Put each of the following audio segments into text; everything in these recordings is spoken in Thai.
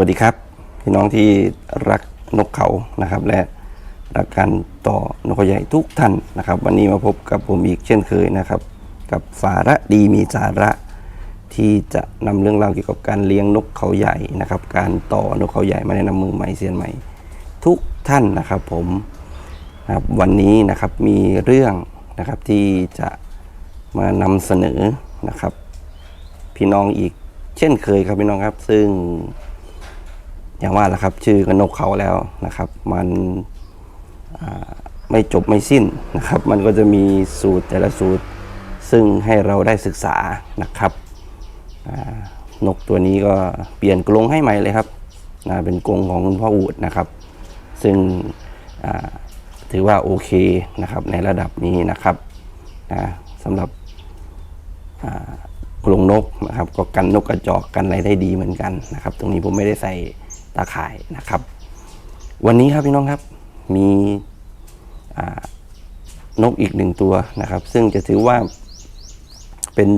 วัสดีครับ พี่น้องที่รักนกเขานะครับ และรักการต่อนกเขาใหญ่ทุกท่านนะครับ วันนี้มาพบกับผมอีกเช่นเคยนะครับ กับสาระดีมีสาระที่จะนำเรื่องราวเกี่ยวกับการเลี้ยงนกเขาใหญ่นะครับ การต่อนกเขาใหญ่มาแนะนำมือใหม่เซียนใหม่ ทุกท่านนะครับผมนะครับวันนี้นะครับมีเรื่องนะครับที่จะมานำเสนอนะครับ พี่น้องอีกเช่นเคยครับพี่น้องครับ ซึ่ง อย่างว่าแหละครับ ชื่อกับนกเขาแล้วนะครับ มันไม่จบไม่สิ้นนะครับ มันก็จะมีสูตรแต่ละสูตร ซึ่งให้เราได้ศึกษานะครับนกตัวนี้ก็เปลี่ยนกรงให้ใหม่เลยครับนะเป็นกรงของคุณพ่ออูดนะครับ ซึ่งถือว่าโอเคนะครับในระดับนี้นะครับนะสำหรับกรงนกนะครับ ก็กันนกกระจอกกันอะไรได้ดีเหมือนกันนะครับ ตรงนี้ผมไม่ได้ใส่ ตาข่ายนะครับ วันนี้ครับพี่น้องครับมีนกอีกหนึ่งตัวนะครับ ซึ่งจะถือว่าเป็น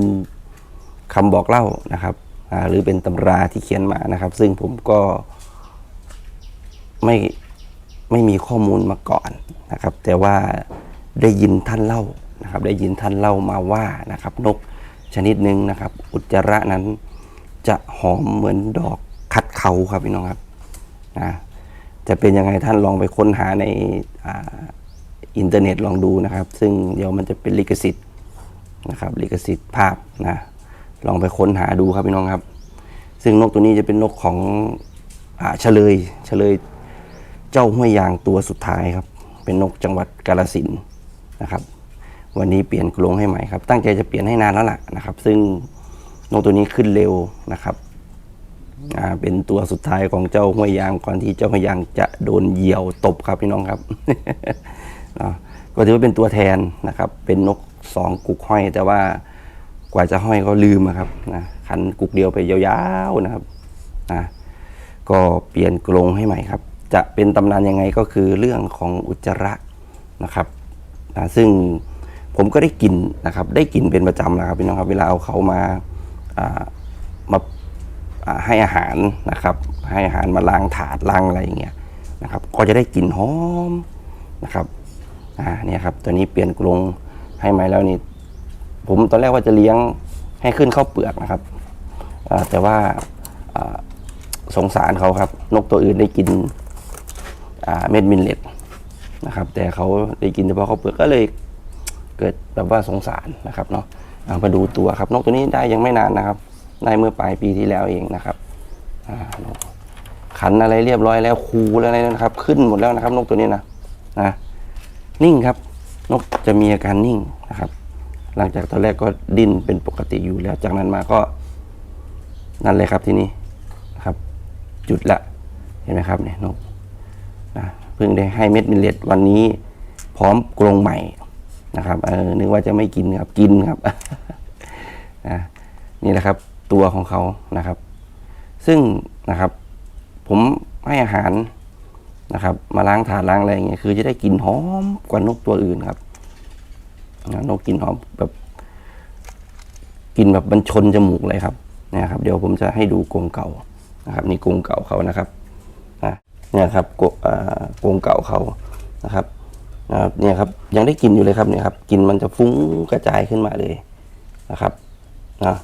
คำบอกเล่านะครับหรือเป็นตำราที่เขียนมานะครับ ซึ่งผมก็ไม่ไม่มีข้อมูลมาก่อนนะครับ แต่ว่าได้ยินท่านเล่านะครับ ได้ยินท่านเล่ามาว่านะครับ นกชนิดหนึ่งนะครับ อุจจาระนั้นจะหอมเหมือนดอกคัดเขาครับพี่น้องครับ นะจะเป็นยังไงท่านลองไปค้นหาในออินเทอร์เน็ตลองดูนะครับ ซึ่งเดี๋ยวมันจะเป็นลิขสิทธิ์นะครับลิขสิทธิ์ภาพนะลองไปค้นหาดูครับพี่น้องครับ ซึ่งนกตัวนี้จะเป็นนกของอเฉลยเฉลยเจ้าห้วยยางตัวสุดท้ายครับ เป็นนกจังหวัดกาลสินนะครับ วันนี้เปลี่ยนกรงให้ใหม่ครับ ตั้งใจจะเปลี่ยนให้นานแล้วล่ะนะครับ ซึ่งนกตัวนี้ขึ้นเร็วนะครับ เป็นตัวสุดท้ายของเจ้าห้วยยางก่อนที่เจ้าห้วยยางจะโดนเหยี่ยวตบครับพี่น้องครับก็ถือว่าเป็นตัวแทนนะครับ เป็นนกสองกุกห้อย แต่ว่ากว่าจะห้อยก็ลืมอะครับนะคันกุกเดียวไปยาวๆนะครับนะก็เปลี่ยนกรงให้ใหม่ครับ จะเป็นตำนานยังไงก็คือเรื่องของอุจจาระนะครับนะซึ่งผมก็ได้กลินนะครับ ได้กลินเป็นประจำนะครับพี่น้องครับ เวลาเอาเขามาามา ให้อาหารนะครับ ให้อาหารมาล้างถาดล้างอะไรอย่างเงี้ยนะครับ ก็จะได้กลิ่นหอมนะครับอ่าเนี่ยครับตัวนี้เปลี่ยนกรงให้ใหมแล้วนี่ผมตอนแรกว่าจะเลี้ยงให้ขึ้นข้าวเปลือกนะครับแต่ว่าสงสารเขาครับ นกตัวอื่นได้กินเม็ดมินเลตนะครับ แต่เขาได้กินเฉพาะข้าวเปลือกก็เลยเกิดแบบว่าสงสารนะครับเนาะมาดูตัวครับ นกตัวนี้ได้ยังไม่นานนะครับ ได้เมื่อปลายปีที่แล้วเองนะครับขันอะไรเรียบร้อยแล้วคูแล้วอะไรนะครับ ขึ้นหมดแล้วนะครับ นกตัวนี้นะนะนิ่งครับ นกจะมีอาการนิ่งนะครับ หลังจากตอนแรกก็ดิ้นเป็นปกติอยู่แล้ว จากนั้นมาก็นั่นเลยครับที่นี่นะครับ จุดละเห็นไหมครับเนี่ยนกนะเพิ่งได้ให้เม็ดมิลเลตวันนี้ พร้อมกรงใหม่นะครับเออนึกว่าจะไม่กินครับกินครับนะนี่แหละครับ ตัวของเขานะครับ ซึ่งนะครับ ผมให้อาหารนะครับ มาล้างถาดล้างอะไรอย่างเงี้ยคือจะได้กลิ่นหอมกว่านกตัวอื่นครับนะนกกลิ่นหอมแบบกลิ่นแบบบันชนจมูกเลยครับเนะครับ เดี๋ยวผมจะให้ดูกรงเก่านะครับ นี่กรงเก่าเขานะครับนะเนี่ยครับกรงอ่ากงเก่าเขานะครับนะเนี่ยครับยังได้กลินอยู่เลยครับเนี่ยครับกลินมันจะฟุ้งกระจายขึ้นมาเลยนะครับนะ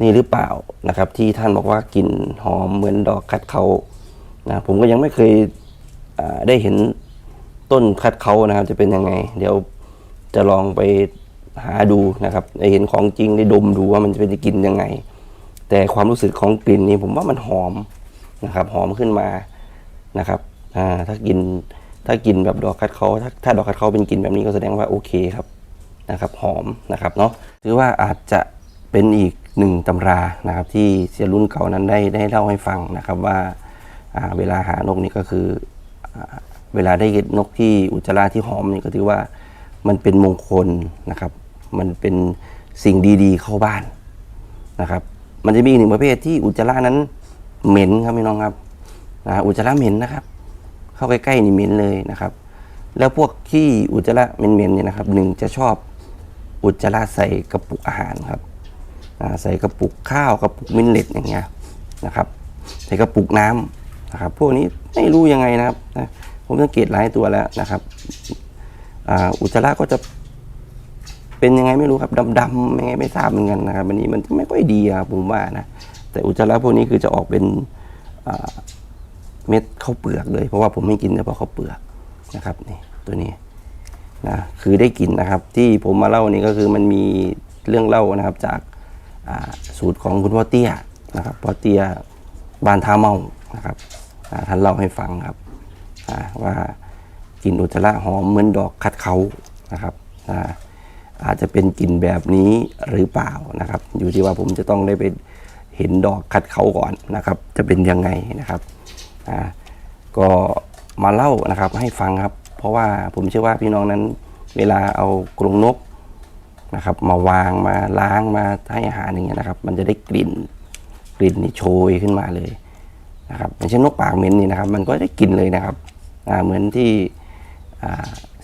นี่หรือเปล่านะครับ ที่ท่านบอกว่ากลิ่นหอมเหมือนดอกคัดเขานะผมก็ยังไม่เคยได้เห็นต้นคัดเขานะครับ จะเป็นยังไง เดี๋ยวจะลองไปหาดูนะครับได้เห็นของจริงได้ดมดูว่ามันจะเป็นกลิ่นยังไง แต่ความรู้สึกของกลิ่นนี่ผมว่ามันหอมนะครับ หอมขึ้นมานะครับถ้ากินถ้ากินแบบดอกคัดเขาถ้าถ้าดอกคัดเขาเป็นกลิ่นแบบนี้ก็แสดงว่าโอเคครับนะครับ หอมนะครับเนาะถือว่าอาจจะเป็นอีก หนึ่งตำรานะครับที่เสียรุ่นเก่านั้นได้ได้เล่าให้ฟังนะครับว่าเวลาหานกนี่ก็คืออเวลาได้นกที่อุจจาระที่หอมนี่ก็ถือว่ามันเป็นมงคลนะครับ มันเป็นสิ่งดีๆเข้าบ้านนะครับ มันจะมีอีกหนึ่งประเภทที่อุจจาระนั้นเหม็นครับพี่น้องครับนะอุจจาระเหม็นนะครับ เข้าใกล้ๆนี่เหม็นเลยนะครับ แล้วพวกที่อุจจาระเหม็นๆเนี่ยนะครับหนึ่งจะชอบอุจจาระใส่กระปุกอาหารครับ ใส่กระปุกข้าวกระปุกมิลเลตอย่างเงี้ยนะครับใส่กระปุกน้ำนะครับ พวกนี้ไม่รู้ยังไงนะครับนะผมสังเกตหลายตัวแล้วนะครับอุจจาระก็จะเป็นยังไงไม่รู้ครับดำๆยังไงไม่ทราบเหมือนกันนะครับอันนี้มันไม่ค่อยดีครับผมว่านะแต่อุจจาระพวกนี้คือจะออกเป็นเม็ดข้าวเปลือกเลย เพราะว่าผมไม่กินเฉพาะข้าวเปลือกนะครับนี่ตัวนี้นะคือได้กินนะครับ ที่ผมมาเล่านี่ก็คือมันมีเรื่องเล่านะครับจาก สูตรของคุณพ่อเตี้ยนะครับพ่อเตี้ยบ้านท่าเมานะครับท่านเล่าให้ฟังครับว่ากลิ่นอุจจาระหอมเหมือนดอกคัดเขานะครับอาอาจจะเป็นกลิ่นแบบนี้หรือเปล่านะครับ อยู่ที่ว่าผมจะต้องได้ไปเห็นดอกคัดเขาก่อนนะครับ จะเป็นยังไงนะครับก็มาเล่านะครับให้ฟังครับ เพราะว่าผมเชื่อว่าพี่น้องนั้น เวลาเอากรงนก นะครับ มาวางมาล้างมาให้อาหารอย่างเงี้ยนะครับ มันจะได้กลิ่นกลิ่นนี่โชยขึ้นมาเลยนะครับอย่างเช่นนกปากเหม็นนี่นะครับ มันก็ได้กลิ่นเลยนะครับเหมือนที่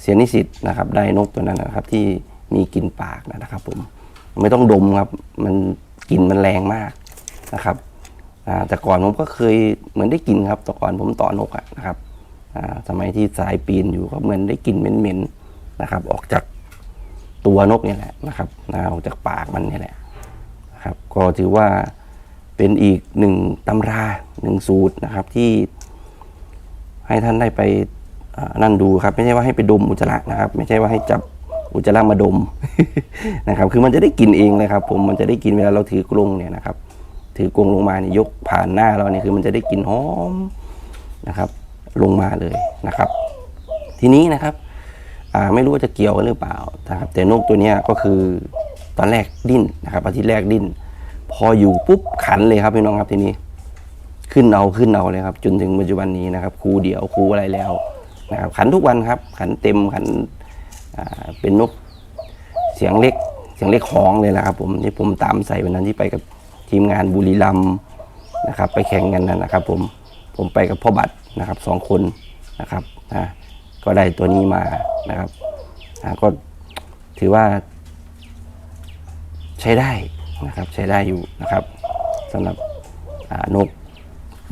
เสียนิสิตนะครับ ได้นกตัวนั้นนะครับ ที่มีกลิ่นปากนะครับผมไม่ต้องดมครับ มันกลิ่นมันแรงมากนะครับแต่ก่อนผมก็เคยเหมือนได้กลิ่นครับแต่ก่อนผมต่อนกอะนะครับสมัยที่สายปีนอยู่ก็เหมือนได้กลิ่นเหม็นๆนะครับ ออกจาก ตัวนกเนี่ยแหละนะครับนะออกจากปากมันเนี่ยแหละครับ ก็ถือว่าเป็นอีกหนึ่งตำราหนึ่งสูตรนะครับที่ให้ท่านได้ไปนั่นดูครับ ไม่ใช่ว่าให้ไปดมอุจจาระนะครับ ไม่ใช่ว่าให้จับอุจจาระมาดมนะครับ คือมันจะได้กินเองเลยครับ ผมมันจะได้กินเวลาเราถือกรงเนี่ยนะครับ ถือกรงลงมาเนี่ยยกผ่านหน้าเราเนี่ยคือมันจะได้กลิ่นหอมนะครับ ลงมาเลยนะครับ ทีนี้นะครับ ไม่รู้ว่าจะเกี่ยวกันหรือเปล่านะครับแต่นกตัวนี้ก็คือตอนแรกดิ้นนะครับอาทิตย์แรกดิ้น พออยู่ปุ๊บขันเลยครับพี่น้องครับทีนี้ ขึ้นเอาขึ้นเอาเลยครับ จนถึงปัจจุบันนี้นะครับครูเดียวครูอะไรแล้วนะครับขันทุกวันครับ ขันเต็มขันเป็นนกเสียงเล็กเสียงเล็กของเลยนะครับ ผมที่ผมตามใส่วันนั้นที่ไปกับทีมงานบุรีรัมนะครับ ไปแข่งกันนะนะครับ ผมผมไปกับพ่อบัตรนะครับสองคนนะครับนะก็ได้ตัวนี้มา นะครับก็ถือว่า ใช้ได้นะครับ ใช้ได้อยู่นะครับสำหรับนก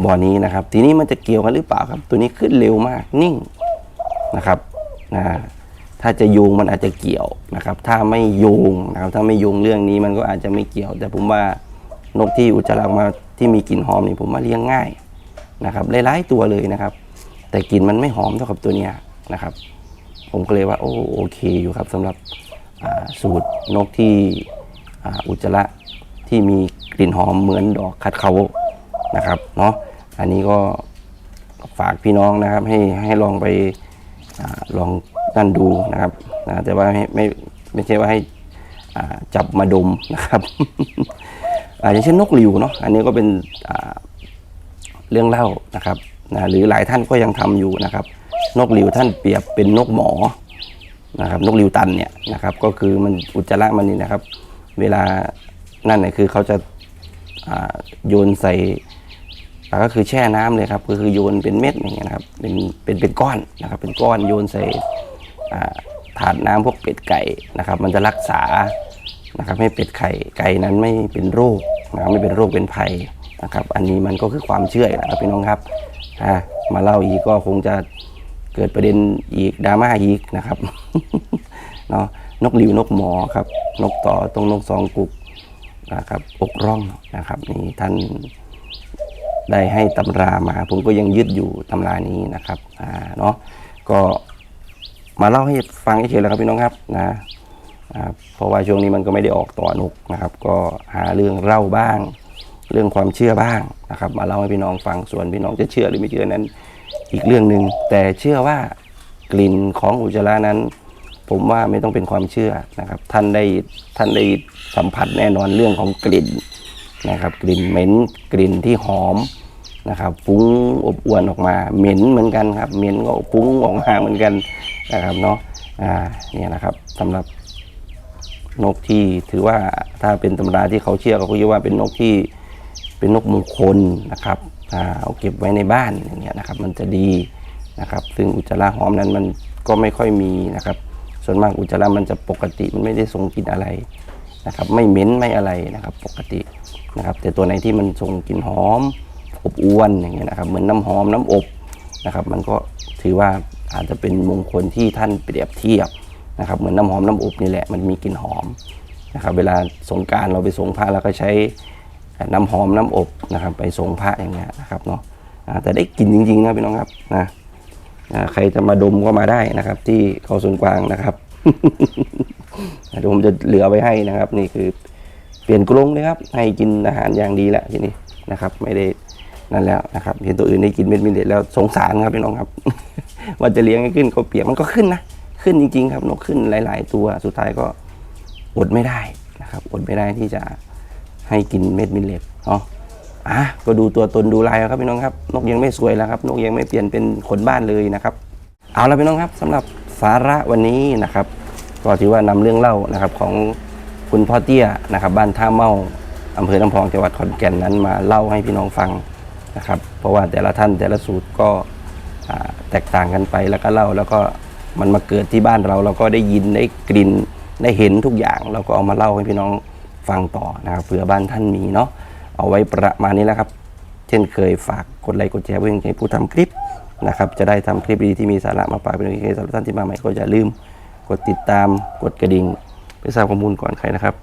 บ่อนี้นะครับ ทีนี้มันจะเกี่ยวกันหรือเปล่าครับ ตัวนี้ขึ้นเร็วมากนิ่งนะครับนะถ้าจะโยงมันอาจจะเกี่ยวนะครับ ถ้าไม่โยงนะครับ ถ้าไม่โยงเรื่องนี้มันก็อาจจะไม่เกี่ยว แต่ผมว่านกที่อุจจาระออกมาที่มีกลิ่นหอมนี่ผมว่าเลี้ยงง่ายนะครับหลายๆตัวเลยนะครับ แต่กลิ่นมันไม่หอมเท่ากับตัวเนี้ยนะครับ ผมก็เลยว่าโอ้โอเคอยู่ครับสำหรับสูตรนกที่อ,อุจจาระที่มีกลิ่นหอมเหมือนดอกคัดเขานะครับเนาะอันนี้ก็ฝากพี่น้องนะครับให้ให้ลองไปอลองนั่นดูนะครับนะแต่ว่าไม่ไม่ไม่ใช่ว่าให้จับมาดมนะครับอาอย่างเช่นนกหลิวเนาะอันนี้ก็เป็นเรื่องเล่านะครับ นะหรือหลายท่านก็ยังทำอยู่นะครับ นกหลิวท่านเปรียบเป็นนกหมอนะครับนกหลิวตันเนี่ยนะครับก็คือมันอุจจาระมันนี่นะครับ เวลานั่นเนี่ยคือเขาจะาโยนใส่ก็คือแช่น้ำเลยครับก็คือโยนเป็นเม็ดอย่างเงี้ยนะครับเป็นเป็นเป็นก้อนนะครับเป็นก้อนโยนใส่ถาดน้ำพวกเป็ดไก่นะครับ มันจะรักษานะครับให้เป็ดไข่ไก่นั้นไม่เป็นโรคนะครับไม่เป็นโรคเป็นภัยนะครับ อันนี้มันก็คือความเชื่อแหละครับพี่น้องครับ อ่ามาเล่าอีกก็คงจะเกิดประเด็นอีกดราม่าอีกนะครับเนาะนกหลิวนกหมอครับ นกต่อตรงนกสองกุกนะครับอกร่องนะครับนี่ท่านได้ให้ตำรามา ผมก็ยังยึดอยู่ตำรานี้นะครับอ่าเนาะก็มาเล่าให้ฟังเฉยๆแล้วครับพี่น้องครับนะเพราะว่าช่วงนี้มันก็ไม่ได้ออกต่อนกนะครับ ก็หาเรื่องเล่าบ้าง เรื่องความเชื่อบ้างนะครับ มาเล่าให้พี่น้องฟังส่วนพี่น้องจะเชื่อหรือไม่เชื่อนั้น อีกเรื่องหนึ่งแต่เชื่อว่ากลิ่นของอุจจาระนั้น ผมว่าไม่ต้องเป็นความเชื่อนะครับ ท่านได้ท่านได้สัมผัสแน่นอนเรื่องของกลิ่นนะครับ กลิ่นเหม็นกลิ่นที่หอมนะครับฟุ้งอบอวนออกมา เหม็นเหมือนกันครับเหม็นก็ฟุ้งออกมาเหมือนกันนะครับเนาะอ่าเนี่ยนะครับสำหรับนกที่ถือว่าถ้าเป็นตำราที่เขาเชื่อเขาก็คิดว่าเป็นนกที่ เป็นนกมงคลนะครับเอาเก็บไว้ในบ้านอย่างเงี้ยนะครับ มันจะดีนะครับ ซึ่งอุจจาระหอมนั้นมันก็ไม่ค่อยมีนะครับ ส่วนมากอุจจาระมันจะปกติมันไม่ได้ส่งกลิ่นอะไรนะครับ ไม่เหม็นไม่อะไรนะครับ ปกตินะครับ แต่ตัวไหนที่มันส่งกลิ่นหอมอบอวนอย่างเงี้ยนะครับ เหมือนน้ำหอมน้ำอบนะครับ มันก็ถือว่าอาจจะเป็นมงคลที่ท่านเปรียบเทียบนะครับ เหมือนน้ำหอมน้ำอบนี่แหละมันมีกลิ่นหอมนะครับ เวลาสงการเราไปสงพระเราก็ใช้ น้ำหอมน้ำอบนะครับ ไปส่งพระอย่างเงี้ยนะครับเนาะแต่ได้กลิ่นจริงๆนะพี่น้องครับนะใครจะมาดมก็มาได้นะครับ ที่เขาสวนกวางนะครับเดี๋ยวผมจะเหลือไว้ให้นะครับ นี่คือเปลี่ยนกรงเลยครับ ให้กินอาหารอย่างดีแล้วทีนี้นะครับ ไม่ได้นั่นแล้วนะครับ เห็นตัวอื่นได้กินเม็ดมิลเลตแล้วสงสารครับพี่น้องครับ ว่าจะเลี้ยงให้ขึ้นก็เปียกมันก็ขึ้นนะขึ้นจริงๆครับนกขึ้นหลาย ๆ ตัวสุดท้ายก็อดไม่ได้นะครับ อดไม่ได้ที่จะ ให้กินเม็ดมิลเลตเนาะอะก็ดูตัวตนดูลายเอาครับพี่น้องครับ นกยังไม่สวยแล้วครับ นกยังไม่เปลี่ยนเป็นขนบ้านเลยนะครับ เอาละพี่น้องครับสำหรับสาระวันนี้นะครับ ก็ถือว่านำเรื่องเล่านะครับของคุณพ่อเตี้ยนะครับ บ้านท่าเมาอำเภอน้ำพองจังหวัดขอนแก่นนั้นมาเล่าให้พี่น้องฟังนะครับ เพราะว่าแต่ละท่านแต่ละสูตรก็แตกต่างกันไปแล้วก็เล่าแล้วก็มันมาเกิดที่บ้านเราเราก็ได้ยินได้กลิ่นได้เห็นทุกอย่าง เราก็เอามาเล่าให้พี่น้อง ฟังต่อนะครับเผื่อบ้านท่านมีเนาะเอาไว้ประมาณนี้แล้วครับ เช่นเคยฝากกดไลค์กดแชร์เพื่อให้ผู้ทำคลิปนะครับจะได้ทำคลิปดีที่มีสาระมาฝากเป็นวิดีโอสำหรับท่านที่มาใหม่ก็อย่าลืมกดติดตามกดกระดิ่งไปทราบข้อมูลก่อนใครนะครับ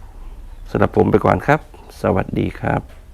สำหรับผมไปก่อนครับ สวัสดีครับ